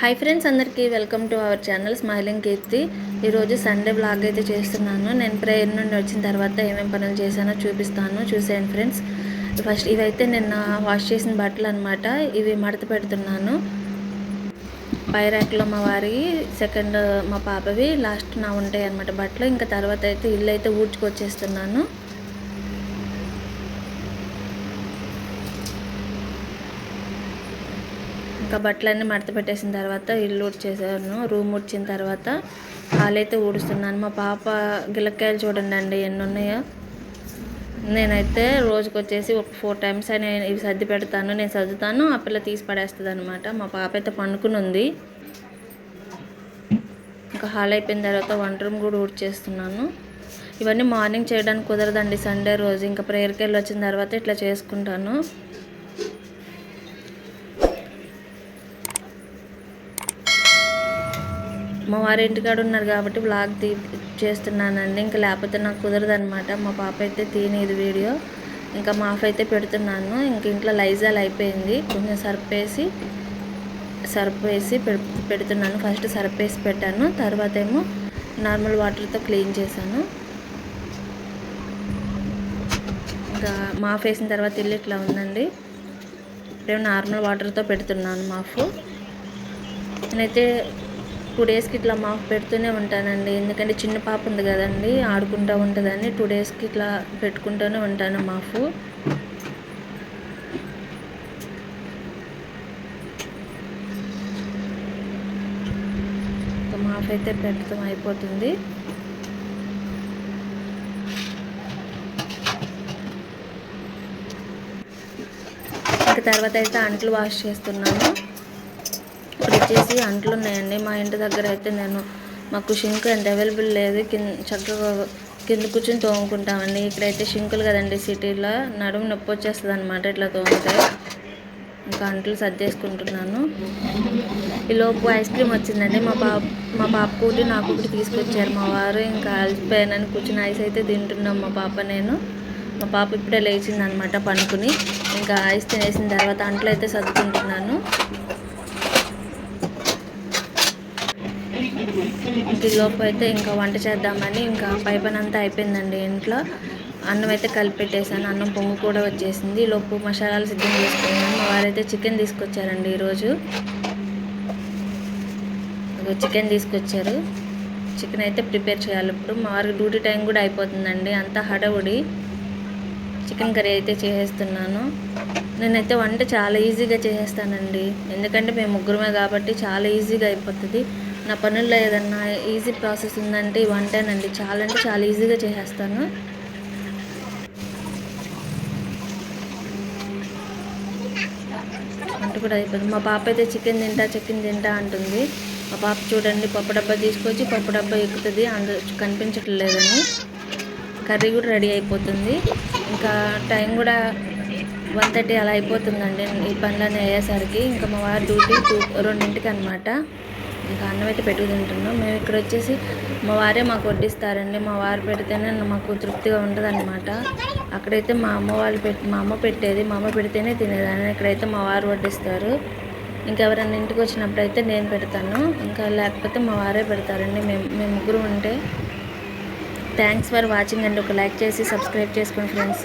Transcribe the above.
Hi friends అందరికీ welcome to our channel smiling Keerthi ఈరోజు Sunday blog అయితే చేస్తున్నాను. నేను ప్రేయర్ నుండి వచ్చిన తర్వాత ఏమేమి పనులు చేశానో చూపిస్తాను. చూసేయండి ఫ్రెండ్స్ ఫస్ట్ ఇవైతే నిన్న వాష్ చేసిన బట్టలు అనమాట ఇవి మడత పెడుతున్నాను. పై ర్యాక్లో మా వారి సెకండ్ మా పాపవి లాస్ట్ నా ఉంటాయి అనమాట బట్టలు. ఇంకా తర్వాత అయితే ఇల్లు అయితే ఊడ్చుకొచ్చేస్తున్నాను. ఇంకా బట్టలన్నీ మడత పెట్టేసిన తర్వాత ఇల్లు ఉడిచేసాను రూమ్ ఉడిచిన తర్వాత హాల్ ఊడుస్తున్నాను. మా పాప గిలక్కాయలు చూడండి అండి ఎన్ని ఉన్నాయో. నేనైతే రోజుకి వచ్చేసి ఒక ఫోర్ టైమ్స్ అని ఇవి సర్ది పెడతాను నేను సర్దుతాను ఆ పిల్ల తీసి పడేస్తుంది అనమాట మా పాప అయితే పండుకుని ఉంది. ఇంకా హాల్ అయిపోయిన తర్వాత వంట రూమ్ కూడా ఊడ్చేస్తున్నాను. ఇవన్నీ మార్నింగ్ చేయడానికి కుదరదండి సండే రోజు. ఇంకా ప్రేయర్కి వెళ్ళి వచ్చిన తర్వాత ఇట్లా చేసుకుంటాను. మా వారి ఇంటికాడ ఉన్నారు కాబట్టి బ్లాగ్ తీ చేస్తున్నానండి. ఇంకా లేకపోతే నాకు కుదరదు అనమాట మా పాప అయితే తీనేది వీడియో. ఇంకా మాఫ్ అయితే పెడుతున్నాను. ఇంక ఇంట్లో లైజాల్ అయిపోయింది. కొంచెం సర్ఫ్ వేసి సర్ఫ్ వేసి పెడుతున్నాను. ఫస్ట్ సర్ఫ్ వేసి పెట్టాను. తర్వాత ఏమో నార్మల్ వాటర్తో క్లీన్ చేశాను. ఇంకా మాఫ్ వేసిన తర్వాత ఇల్లు ఇట్లా ఉందండి. ఇప్పుడేమో నార్మల్ వాటర్తో పెడుతున్నాను మాఫ్. నేనైతే టూ డేస్కి ఇట్లా మాఫ్ పెడుతూనే ఉంటానండి. ఎందుకంటే చిన్న పాప ఉంది కదండి ఆడుకుంటూ ఉంటుందని టూ డేస్కి ఇట్లా పెట్టుకుంటూనే ఉంటాను మాఫ్ మాఫ్ అయితే పెట్టడం అయిపోతుంది. ఇంకా తర్వాత అయితే అంట్లు వాష్ చేస్తున్నాను. వచ్చేసి అంట్లు ఉన్నాయండి. మా ఇంటి దగ్గర అయితే నేను మాకు షింక్ ఎంత అవైలబుల్ లేదు. కింద చక్కగా కింద కూర్చొని తోముకుంటామండి. ఇక్కడైతే షింకులు కదండి సిటీలో. నడుము నొప్పి వచ్చేస్తుంది అనమాట ఇట్లా తోమితే. ఇంకా అంట్లు సర్దేసుకుంటున్నాను. ఈలోపు ఐస్ క్రీమ్ వచ్చిందండి. మా పాప మా పాప ఒకటి నాకు ఒకటి తీసుకొచ్చారు. మా వారు ఇంకా అలసిపోయానని కూర్చుని ఐస్ అయితే తింటున్నాం మా పాప నేను. మా పాప ఇప్పుడే లేచింది అనమాట పనుకుని. ఇంకా ఐస్ తినేసిన తర్వాత అంట్లు అయితే సర్దుకుంటున్నాను. ఇంటిలోపు అయితే ఇంకా వంట చేద్దామని ఇంకా పై పని అంతా అయిపోయిందండి ఇంట్లో. అన్నం అయితే కలిపెట్టేసాను అన్నం పొంగు కూడా వచ్చేసింది. లోపు మసాలాలు సిద్ధం చేసుకున్నాను. మా వారైతే చికెన్ తీసుకొచ్చారండి ఈరోజు. చికెన్ తీసుకొచ్చారు. చికెన్ అయితే ప్రిపేర్ చేయాలి ఇప్పుడు. మా వారికి డ్యూటీ టైం కూడా అయిపోతుందండి. అంతా హడవుడి చికెన్ కర్రీ అయితే చేసేస్తున్నాను. నేనైతే వంట చాలా ఈజీగా చేసేస్తానండి. ఎందుకంటే మేము ముగ్గురమే కాబట్టి చాలా ఈజీగా అయిపోతుంది. నా పనుల్లో ఏదన్నా ఈజీ ప్రాసెస్ ఉందంటే ఈ వంటేనండి చాలా అంటే చాలా ఈజీగా చేసేస్తాను. వంట కూడా అయిపోయింది. మా పాప అయితే చికెన్ తింటా చికెన్ తింటా అంటుంది. మా పాప చూడండి పప్పు డబ్బా తీసుకొచ్చి పప్పు డబ్బా ఎక్కుతుంది. అందు కనిపించట్లేదని. కర్రీ కూడా రెడీ అయిపోతుంది. ఇంకా టైం కూడా వన్ థర్టీ అలా అయిపోతుందండి. ఈ పనులన్నీ అయ్యేసరికి. ఇంకా మా వారి డ్యూటీ టూ రెండింటికి అనమాట ఇంకా అన్నం అయితే పెట్టుకు తింటున్నాం. మేము ఇక్కడ వచ్చేసి మా వారే మాకు వడ్డిస్తారండి. మా వారు పెడితేనే మాకు తృప్తిగా ఉంటుంది అనమాట అక్కడైతే మా అమ్మ వాళ్ళు పెట్టి మా అమ్మ పెట్టేది మా అమ్మ పెడితేనే తినేదాన్ని. ఇక్కడైతే మా వారు వడ్డిస్తారు. ఇంకెవరైనా ఇంటికి వచ్చినప్పుడు అయితే నేను పెడతాను. ఇంకా లేకపోతే మా వారే పెడతారండి. మేము మేము ముగ్గురు ఉంటే. థ్యాంక్స్ ఫర్ వాచింగ్ అండి. ఒక లైక్ చేసి సబ్స్క్రైబ్ చేసుకోండి ఫ్రెండ్స్.